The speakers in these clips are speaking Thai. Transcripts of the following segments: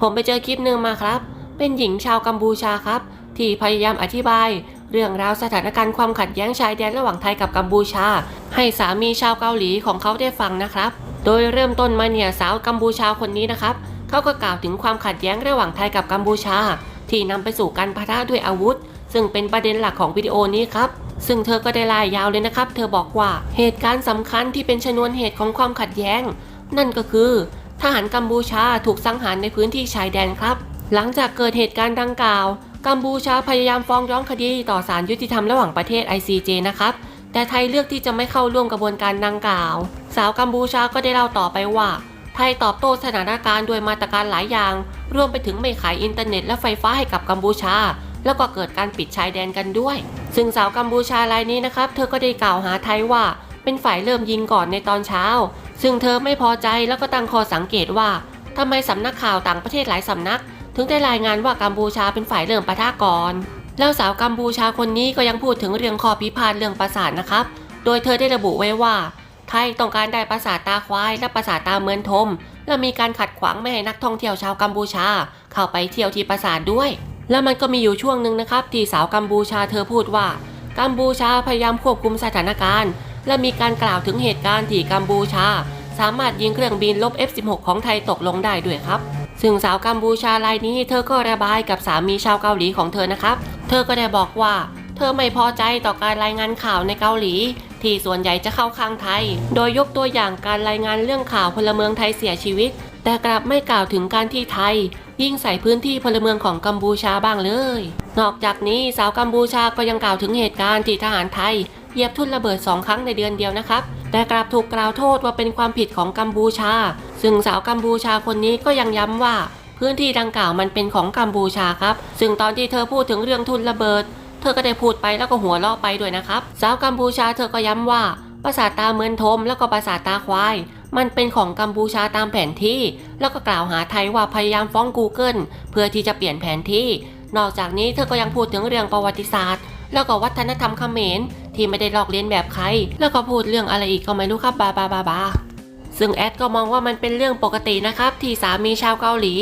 ผมไปเจอคลิปหนึ่งมาครับ เป็นหญิงชาวกัมพูชาครับ ที่พยายามอธิบาย เรื่องราวสถานการณ์ความขัดแย้งชายแดนระหว่างไทยกับกัมพูชา ให้สามีชาวเกาหลีของเขาได้ฟังนะครับ โดยเริ่มต้นมาเนี่ยสาวกัมพูชาคนนี้นะครับเขาก็กล่าวถึงความขัดแย้งระหว่างไทยกับกัมพูชา ที่นำไปสู่การปะทะด้วยอาวุธ ซึ่งเป็นประเด็นหลักของวิดีโอนี้ครับซึ่งเธอก็ได้ลายยาวเลยนะครับ เธอบอกว่าเหตุการณ์สำคัญที่เป็นชนวนเหตุของความขัดแย้ง นั่นก็คือ ทหารกัมพูชาถูกสังหารในพื้นที่ชายแดนครับ หลังจากเกิดเหตุการณ์ดังกล่าว กัมพูชาพยายามฟ้องร้องคดีต่อศาลยุติธรรมระหว่างประเทศ ICJ นะครับ แต่ไทยเลือกที่จะไม่เข้าร่วมกระบวนการดังกล่าว สาวกัมพูชาก็ได้เล่าต่อไปว่า ไทยตอบโต้สถานการณ์โดยมาตรการหลายอย่าง รวมไปถึงไม่ขายอินเทอร์เน็ตและไฟฟ้าให้กับกัมพูชา แล้วก็เกิดการปิดชายแดนกันด้วย ซึ่งสาวกัมพูชารายนี้นะครับ เธอก็ได้กล่าวหาไทยว่าเป็นฝ่ายเริ่มยิงก่อนในตอนเช้า ซึ่งเธอไม่พอใจแล้วก็ตั้งข้อสังเกตว่าทำไมสำนักข่าวต่างประเทศหลายสำนัก ถึงได้รายงานว่ากัมพูชาเป็นฝ่ายเริ่มปะทะก่อนแล้วสาวกัมพูชาคนนี้ก็ยังพูดถึงเรื่องข้อพิพาทเรื่องปราสาทนะครับ โดยเธอได้ระบุไว้ว่า ไทยต้องการได้ปราสาทตาควายและปราสาทตาเมือนทม และมีการขัดขวางไม่ให้นักท่องเที่ยวชาวกัมพูชา เข้าไปเที่ยวที่ปราสาทด้วย แล้วมันก็มีอยู่ช่วงหนึ่งนะครับที่สาวกัมพูชาเธอพูดว่า กัมพูชาพยายามควบคุมสถานการณ์ และมีการกล่าวถึงเหตุการณ์ที่กัมพูชา สามารถยิงเครื่องบินลบ F16 ของไทยตกลงได้ด้วยครับ ซึ่งสาวกัมพูชารายนี้เธอก็ระบายกับสามีชาวเกาหลีของเธอนะครับ เธอก็ได้บอกว่า เธอไม่พอใจต่อการรายงานข่าวในเกาหลี ที่ส่วนใหญ่จะเข้าข้างไทย โดยยกตัวอย่างการรายงานเรื่องข่าวพลเมืองไทยเสียชีวิต แต่กลับไม่กล่าวถึงการที่ไทยยิงใส่พื้นที่พลเมืองของกัมพูชาบ้างเลย นอกจากนี้สาวกัมพูชาก็ยังกล่าวถึงเหตุการณ์ที่ทหารไทย เหยียบทุ่นระเบิดสองครั้งในเดือนเดียวนะครับ แต่กลับถูกกล่าวโทษว่าเป็นความผิดของกัมพูชา ซึ่งสาวกัมพูชาคนนี้ก็ยังย้ำว่า พื้นที่ดังกล่าวมันเป็นของกัมพูชาครับ ซึ่งตอนที่เธอพูดถึงเรื่องทุนระเบิด เธอก็ได้พูดไปแล้วก็หัวเราะไปด้วยนะครับ สาวกัมพูชาเธอก็ย้ำว่าปราสาทตาเมือนทมแล้วก็ปราสาทตาควาย มันเป็นของกัมพูชาตามแผนที่ แล้วก็กล่าวหาไทยว่าพยายามฟ้อง Google เพื่อที่จะเปลี่ยนแผนที่ นอกจากนี้เธอก็ยังพูดถึงเรื่องประวัติศาสตร์ แล้วก็วัฒนธรรมเขมร ที่ไม่ได้ลอกเลียนแบบใคร แล้วก็พูดเรื่องอะไรอีกก็ไม่รู้ครับบาบาบาบาซึ่งแอดก็มองว่ามันเป็นเรื่องปกตินะครับที่สามีชาวเกาหลี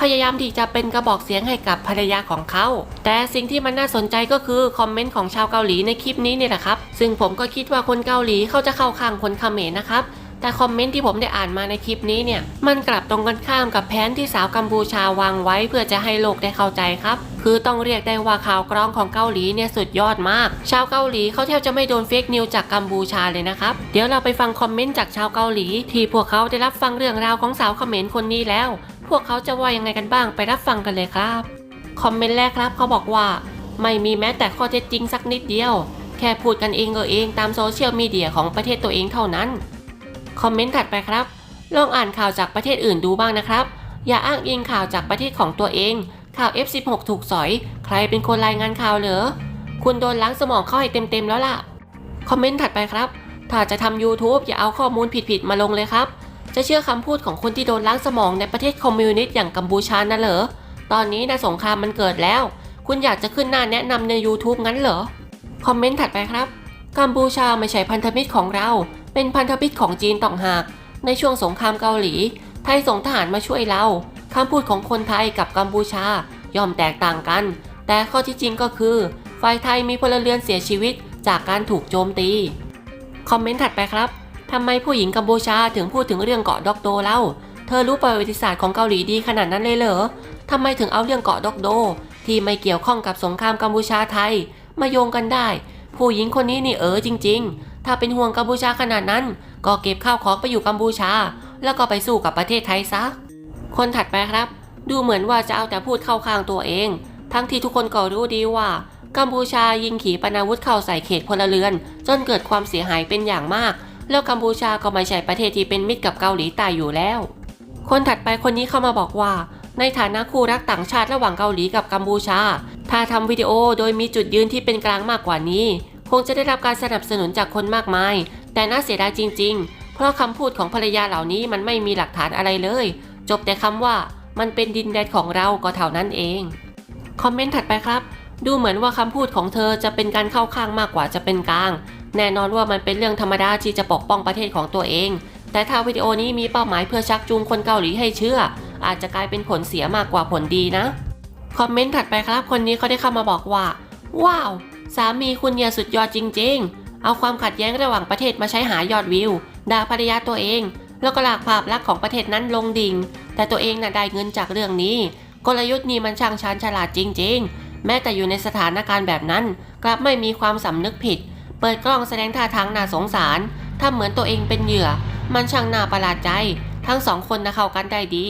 พยายามที่จะเป็นกระบอกเสียงให้กับภรรยาของเขา แต่สิ่งที่มันน่าสนใจก็คือคอมเมนต์ของชาวเกาหลีในคลิปนี้เนี่ยแหละครับ ซึ่งผมก็คิดว่าคนเกาหลีเขาจะเข้าข้างคนเขมรนะครับ แต่คอมเมนต์ที่ผมได้อ่านมาในคลิปนี้เนี่ย มันกลับตรงกันข้ามกับแผนที่สาวกัมพูชาวางไว้เพื่อจะให้โลกได้เข้าใจครับ คือต้องเรียกได้ว่าข่าวกรองของเกาหลีเนี่ยสุดยอดมาก ชาวเกาหลีเขาแทบจะไม่โดนเฟกนิวจากกัมพูชาเลยนะครับ เดี๋ยวเราไปฟังคอมเมนต์จากชาวเกาหลี ที่พวกเขาได้รับฟังเรื่องราวของสาวเขมรคนนี้แล้ว พวกเขาจะว่ายังไงกันบ้างไปรับฟังกันเลยครับคอมเมนต์แรกครับเขาบอกว่า ไม่มีแม้แต่ข้อเท็จจริงสักนิดเดียว แค่พูดกันเองเออเองตามโซเชียลมีเดียของประเทศตัวเองเท่านั้น คอมเมนต์ถัดไปครับ ลองอ่านข่าวจากประเทศอื่นดูบ้างนะครับ อย่าอ้างอิงข่าวจากประเทศของตัวเอง ข่าว F16 ถูกสอย ใครเป็นคนรายงานข่าวเหรอ คุณโดนล้างสมองเข้าให้เต็มๆแล้วล่ะ คอมเมนต์ถัดไปครับ ถ้าจะทำ YouTube อย่าเอาข้อมูลผิดๆมาลงเลยครับ จะเชื่อคำพูดของคนที่โดนล้างสมองในประเทศคอมมิวนิสต์อย่างกัมพูชานะเหรอ ตอนนี้นะสงครามมันเกิดแล้ว คุณอยากจะขึ้นหน้าแนะนำใน YouTube งั้นเหรอ คอมเมนต์ถัดไปครับ กัมพูชาไม่ใช่พันธมิตรของเรา เป็นพันธมิตรของจีนต่างหาก ในช่วงสงครามเกาหลี ไทยส่งทหารมาช่วยเราคำพูดของคนไทยกับกัมพูชาย่อมแตกต่างกัน แต่ข้อที่จริงก็คือ ฝ่ายไทยมีพลเรือนเสียชีวิตจากการถูกโจมตี คอมเมนต์ถัดไปครับทำไมผู้หญิงกัมพูชาถึงพูดถึงเรื่องเกาะดอกโดเล่า เธอรู้ประวัติศาสตร์ของเกาหลีดีขนาดนั้นเลยเหรอทำไมถึงเอาเรื่องเกาะดอกโด ที่ไม่เกี่ยวข้องกับสงครามกัมพูชาไทย มาโยงกันได้ ผู้หญิงคนนี้นี่เออจริง ๆ ถ้าเป็นห่วงกัมพูชาขนาดนั้น ก็เก็บข้าวของไปอยู่กัมพูชา แล้วก็ไปสู้กับประเทศไทยซะ คนถัดไปครับ ดูเหมือนว่าจะเอาแต่พูดเข้าข้างตัวเอง ทั้งที่ทุกคนก็รู้ดีว่า กัมพูชายิงขีปนาวุธเข้าใส่เขตพลเรือน จนเกิดความเสียหายเป็นอย่างมาก แล้วกัมพูชาก็ไม่ใช่ประเทศที่เป็นมิตรกับเกาหลีใต้อยู่แล้ว คนถัดไปคนนี้เข้ามาบอกว่า ในฐานะคู่รักต่างชาติระหว่างเกาหลีกับกัมพูชา ถ้าทำวิดีโอโดยมีจุดยืนที่เป็นกลางมากกว่านี้ คงจะได้รับการสนับสนุนจากคนมากมาย แต่น่าเสียดายจริง ๆ เพราะคำพูดของภรรยาเหล่านี้มันไม่มีหลักฐานอะไรเลย จบแต่คำว่ามันเป็นดินแดนของเราก็เท่านั้นเอง คอมเมนต์ถัดไปครับ ดูเหมือนว่าคำพูดของเธอจะเป็นการเข้าข้างมากกว่าจะเป็นกลาง แน่นอนว่ามันเป็นเรื่องธรรมดาที่จะปกป้องประเทศของตัวเอง แต่ถ้าวิดีโอนี้มีเป้าหมายเพื่อชักจูงคนเกาหลีให้เชื่อ อาจจะกลายเป็นผลเสียมากกว่าผลดีนะ คอมเมนต์ถัดไปครับ คนนี้เขาได้เข้ามาบอกว่า ว้าว สามีคุณเนี่ยสุดยอดจริง ๆ เอาความขัดแย้งระหว่างประเทศมาใช้หายอดวิว ด่าภรรยาตัวเอง แล้วก็ลากภาพลักษณ์ของประเทศนั้นลงดิ่ง แต่ตัวเองน่ะได้เงินจากเรื่องนี้ กลยุทธ์นี้มันช่างชาญฉลาดจริง ๆ แม้แต่อยู่ในสถานการณ์แบบนั้น กลับไม่มีความสำนึกผิด เปิดกล้องแสดงท่าทางน่าสงสารทำเหมือนตัวเองเป็นเหยื่อ มันช่างน่าประหลาดใจ ทั้งสองคนนะเข้ากันได้ดี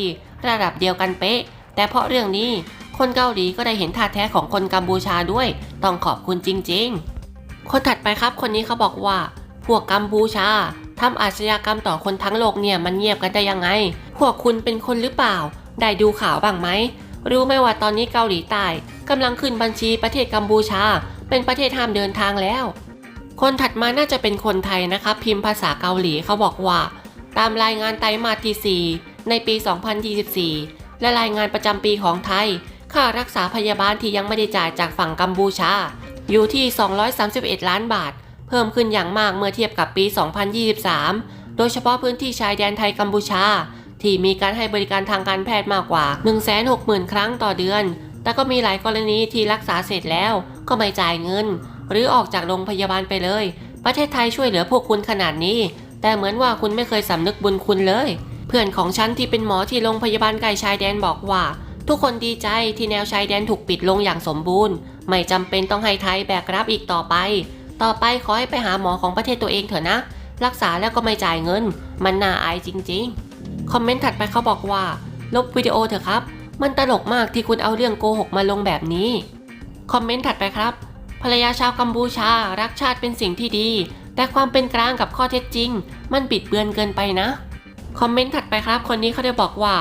ระดับเดียวกันเป๊ะ แต่เพราะเรื่องนี้ คนเกาหลีก็ได้เห็นท่าแท้ของคนกัมพูชาด้วย ต้องขอบคุณจริงๆ คนถัดไปครับคนนี้เขาบอกว่า พวกกัมพูชาทำอาชญากรรมต่อคนทั้งโลกเนี่ยมันเงียบกันได้ยังไง พวกคุณเป็นคนหรือเปล่า ได้ดูข่าวบ้างไหม รู้ไหมว่าตอนนี้เกาหลีใต้กำลังขึ้นบัญชีประเทศกัมพูชา เป็นประเทศห้ามเดินทางแล้ว คนถัดมาน่าจะเป็นคนไทยนะครับ พิมพ์ภาษาเกาหลีเขาบอกว่า ตามรายงานไตรมาสที่4ในปี 2024 และรายงานประจำปีของไทย ค่ารักษาพยาบาลที่ยังไม่ได้จ่ายจากฝั่งกัมพูชา อยู่ที่ 231 ล้านบาท เพิ่มขึ้นอย่างมากเมื่อเทียบกับปี 2023 โดยเฉพาะพื้นที่ชายแดนไทยกัมพูชา ที่มีการให้บริการทางการแพทย์มากกว่า 160,000 ครั้งต่อเดือน แต่ก็มีหลายกรณีที่รักษาเสร็จแล้วก็ไม่จ่ายเงิน หรือออกจากโรงพยาบาลไปเลย ประเทศไทยช่วยเหลือพวกคุณขนาดนี้ แต่เหมือนว่าคุณไม่เคยสำนึกบุญคุณเลย เพื่อนของฉันที่เป็นหมอที่โรงพยาบาลไก่ชายแดนบอกว่า ทุกคนดีใจที่แนวชายแดนถูกปิดลงอย่างสมบูรณ์ ไม่จำเป็นต้องให้ไทยแบกรับอีกต่อไป ต่อไปขอให้ไปหาหมอของประเทศตัวเองเถอะนะ รักษาแล้วก็ไม่จ่ายเงิน มันน่าอายจริงๆ คอมเมนต์ถัดไปเขาบอกว่า ลบวิดีโอเถอะครับ มันตลกมากที่คุณเอาเรื่องโกหกมาลงแบบนี้ คอมเมนต์ถัดไปครับ ภรรยาชาวกัมพูชารักชาติเป็นสิ่งที่ดี แต่ความเป็นกลางกับข้อเท็จจริง มันปิดเบือนเกินไปนะ คอมเมนต์ถัดไปครับ คนนี้เขาได้บอกว่า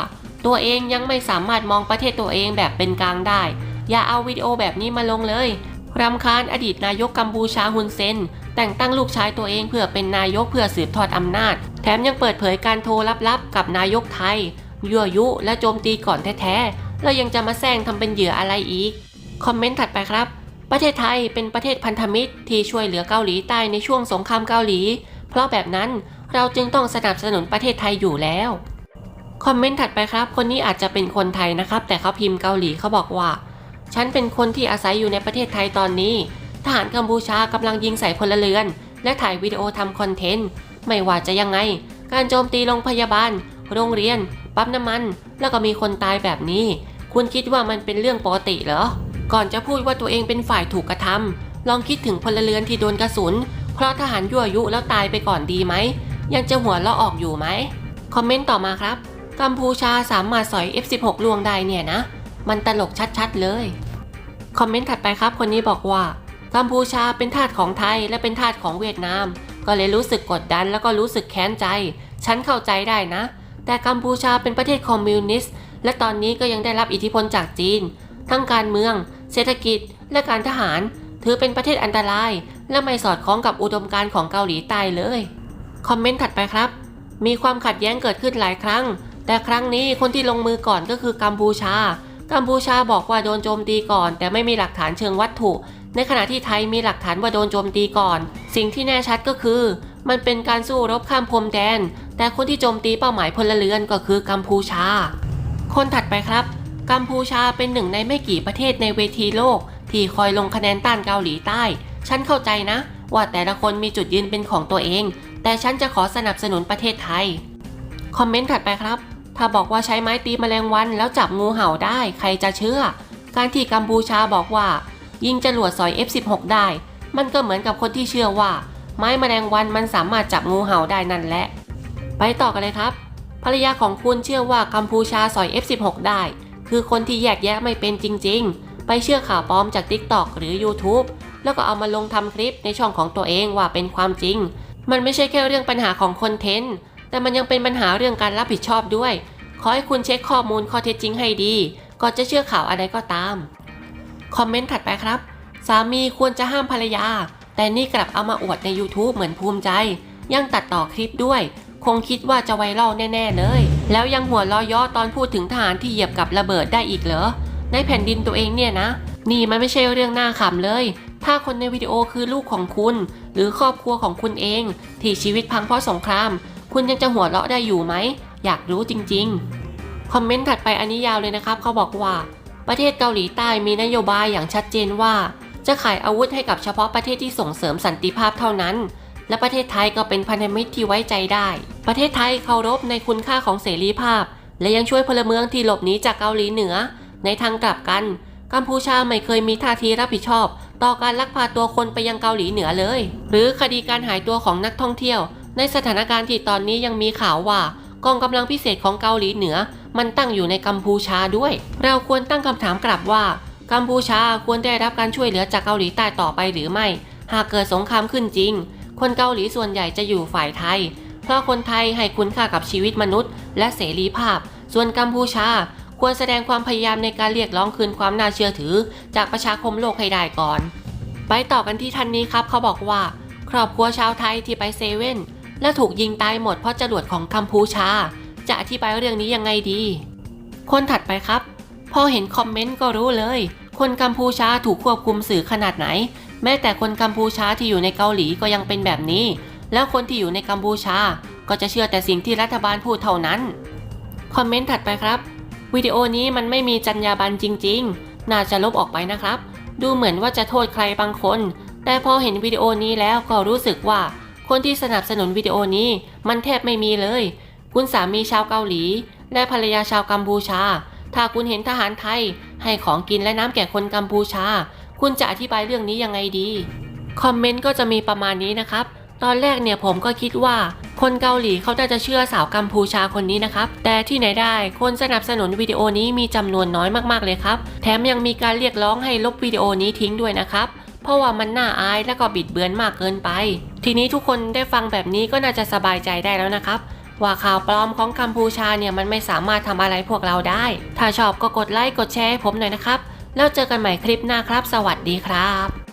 ตัวเองยังไม่สามารถมองประเทศตัวเองแบบเป็นกลางได้ อย่าเอาวิดีโอแบบนี้มาลงเลยรำคาญอดีตนายกกัมพูชาฮุนเซน แต่งตั้งลูกชายตัวเองเพื่อเป็นนายกเพื่อสืบทอดอำนาจ แถมยังเปิดเผยการโทรลับๆ กับนายกไทยยั่วยุและโจมตีก่อนแท้ๆ แล้วยังจะมาแซงทำเป็นเหยื่ออะไรอีก คอมเมนต์ถัดไปครับ ประเทศไทยเป็นประเทศพันธมิตรที่ช่วยเหลือเกาหลีใต้ในช่วงสงครามเกาหลี เพราะแบบนั้นเราจึงต้องสนับสนุนประเทศไทยอยู่แล้ว คอมเมนต์ถัดไปครับ คนนี้อาจจะเป็นคนไทยนะครับ แต่เขาพิมพ์เกาหลีเขาบอกว่า ฉันเป็นคนที่อาศัยอยู่ในประเทศไทยตอนนี้ ทหารกัมพูชากำลังยิงใส่พลเรือน และถ่ายวิดีโอทำคอนเทนต์ ไม่ว่าจะยังไง การโจมตีโรงพยาบาล โรงเรียน ปั๊มน้ำมัน แล้วก็มีคนตายแบบนี้ คุณคิดว่ามันเป็นเรื่องปกติเหรอ ก่อนจะพูดว่าตัวเองเป็นฝ่ายถูกกระทำลองคิดถึงพลเรือนที่โดนกระสุน เพราะทหารยั่วยุแล้วตายไปก่อนดีไหม ยังจะหัวเราะออกอยู่ไหม คอมเมนต์ต่อมาครับ กัมพูชาสามารถสอย F16 ลวงได้เนี่ยนะ มันตลกชัดๆเลย คอมเมนต์ถัดไปครับคนนี้บอกว่า กัมพูชาเป็นทาสของไทยและเป็นทาสของเวียดนาม ก็เลยรู้สึกกดดันแล้วก็รู้สึกแค้นใจ ฉันเข้าใจได้นะ แต่กัมพูชาเป็นประเทศคอมมิวนิสต์และตอนนี้ก็ยังได้รับอิทธิพลจากจีน ทั้งการเมือง เศรษฐกิจ และการทหาร ถือเป็นประเทศอันตราย และไม่สอดคล้องกับอุดมการณ์ของเกาหลีใต้เลย คอมเมนต์ถัดไปครับ มีความขัดแย้งเกิดขึ้นหลายครั้ง แต่ครั้งนี้คนที่ลงมือก่อนก็คือกัมพูชา กัมพูชาบอกว่าโดนโจมตีก่อน แต่ไม่มีหลักฐานเชิงวัตถุ ในขณะที่ไทยมีหลักฐานว่าโดนโจมตีก่อน สิ่งที่แน่ชัดก็คือ มันเป็นการสู้รบข้ามพรมแดน แต่คนที่โจมตีเป้าหมายพลเรือนก็คือกัมพูชา คนถัดไปครับ กัมพูชาเป็นหนึ่งในไม่กี่ประเทศในเวทีโลก ที่คอยลงคะแนนต้านเกาหลีใต้ ฉันเข้าใจนะ ว่าแต่ละคนมีจุดยืนเป็นของตัวเอง แต่ฉันจะขอสนับสนุนประเทศไทย คอมเมนต์ถัดไปครับ ถ้าบอกว่าใช้ไม้ตีแมลงวันแล้วจับงูเห่าได้ใครจะเชื่อ การที่กัมพูชาบอกว่า ยิงจรวดสอย F16 ได้ มันก็เหมือนกับคนที่เชื่อว่า ไม้แมลงวันมันสามารถจับงูเห่าได้นั่นแหละ ไปต่อกันเลยครับ ภรรยาของคุณเชื่อว่ากัมพูชาสอย F16 ได้ คือคนที่แยกแยะไม่เป็นจริง ๆ ไปเชื่อข่าวปลอมจาก TikTok หรือ YouTube แล้วก็เอามาลงทำคลิปในช่องของตัวเองว่าเป็นความจริง มันไม่ใช่แค่เรื่องปัญหาของคอนเทนต์ แต่มันยังเป็นปัญหาเรื่องการรับผิดชอบด้วย ขอให้คุณเช็คข้อมูลข้อเท็จจริงให้ดีก่อนจะเชื่อข่าวอะไรก็ตาม คอมเมนต์ถัดไปครับ สามีควรจะห้ามภรรยา แต่นี่กลับเอามาอวดใน YouTube เหมือนภูมิใจ ยังตัดต่อคลิปด้วย คงคิดว่าจะไวรัลแน่ ๆ เลย แล้วยังหัวล้อย่อตอนพูดถึงทหารที่เหยียบกับระเบิดได้อีกเหรอ ในแผ่นดินตัวเองเนี่ยนะ นี่มันไม่ใช่เรื่องน่าขำเลย ถ้าคนในวิดีโอคือลูกของคุณ หรือครอบครัวของคุณเอง ที่ชีวิตพังเพราะสงคราม คุณยังจะหัวเราะได้อยู่ไหม อยากรู้จริงๆ คอมเมนต์ถัดไปอันนี้ยาวเลยนะครับ เขาบอกว่า ประเทศเกาหลีใต้มีนโยบายอย่างชัดเจนว่า จะขายอาวุธให้กับเฉพาะประเทศที่ส่งเสริมสันติภาพเท่านั้น และประเทศไทยก็เป็นพันธมิตรที่ไว้ใจได้ ประเทศไทยเคารพในคุณค่าของเสรีภาพ และยังช่วยพลเมืองที่หลบหนีจากเกาหลีเหนือ ในทางกลับกันกัมพูชาไม่เคยมีท่าทีรับผิดชอบ ต่อการลักพาตัวคนไปยังเกาหลีเหนือเลย หรือคดีการหายตัวของนักท่องเที่ยว ในสถานการณ์ที่ตอนนี้ยังมีข่าวว่ากองกำลังพิเศษของเกาหลีเหนือ มันตั้งอยู่ในกัมพูชาด้วย เราควรตั้งคำถามกลับว่า กัมพูชาควรได้รับการช่วยเหลือจากเกาหลีใต้ต่อไปหรือไม่ หากเกิดสงครามขึ้นจริง คนเกาหลีส่วนใหญ่จะอยู่ฝ่ายไทย เพราะคนไทยให้คุณค่ากับชีวิตมนุษย์ และเสรีภาพ ส่วนกัมพูชาควรแสดงความพยายามในการเรียกร้องคืนความน่าเชื่อถือ จากประชาคมโลกให้ได้ก่อน ไปต่อกันที่ท่านนี้ครับ เขาบอกว่า ครอบครัวชาวไทยที่ไปเซเว่น และถูกยิงตายหมดเพราะจรวดของกัมพูชา จะอธิบายเรื่องนี้ยังไงดี คนถัดไปครับ พอเห็นคอมเมนต์ก็รู้เลย คนกัมพูชาถูกควบคุมสื่อขนาดไหน แม้แต่คนกัมพูชาที่อยู่ในเกาหลีก็ยังเป็นแบบนี้ แล้วคนที่อยู่ในกัมพูชา ก็จะเชื่อแต่สิ่งที่รัฐบาลพูดเท่านั้นคอมเมนต์ถัดไปครับวิดีโอนี้มันไม่มีจรรยาบรรณจริง ๆ น่าจะลบออกไปนะครับ ดูเหมือนว่าจะโทษใครบางคน แต่พอเห็นวิดีโอนี้แล้วก็รู้สึกว่า คนที่สนับสนุนวิดีโอนี้มันแทบไม่มีเลย คุณสามีชาวเกาหลี และภรรยาชาวกัมพูชา ถ้าคุณเห็นทหารไทย ให้ของกินและน้ำแก่คนกัมพูชา คุณจะอธิบายเรื่องนี้ยังไงดี คอมเมนต์ก็จะมีประมาณนี้นะครับ ตอนแรกเนี่ยผมก็คิดว่า คนเกาหลีเขาน่าจะเชื่อสาวกัมพูชาคนนี้นะครับ แต่ที่ไหนได้ คนสนับสนุนวิดีโอนี้มีจำนวนน้อยมากๆเลยครับ แถมยังมีการเรียกร้องให้ลบวิดีโอนี้ทิ้งด้วยนะครับ เพราะว่ามันน่าอายและก็บิดเบือนมากเกินไป ทีนี้ทุกคนได้ฟังแบบนี้ก็น่าจะสบายใจได้แล้วนะครับว่าข่าวปลอมของกัมพูชาเนี่ยมันไม่สามารถทำอะไรพวกเราได้ ถ้าชอบก็กดไลค์กดแชร์ให้ผมหน่อยนะครับ แล้วเจอกันใหม่คลิปหน้าครับ สวัสดีครับ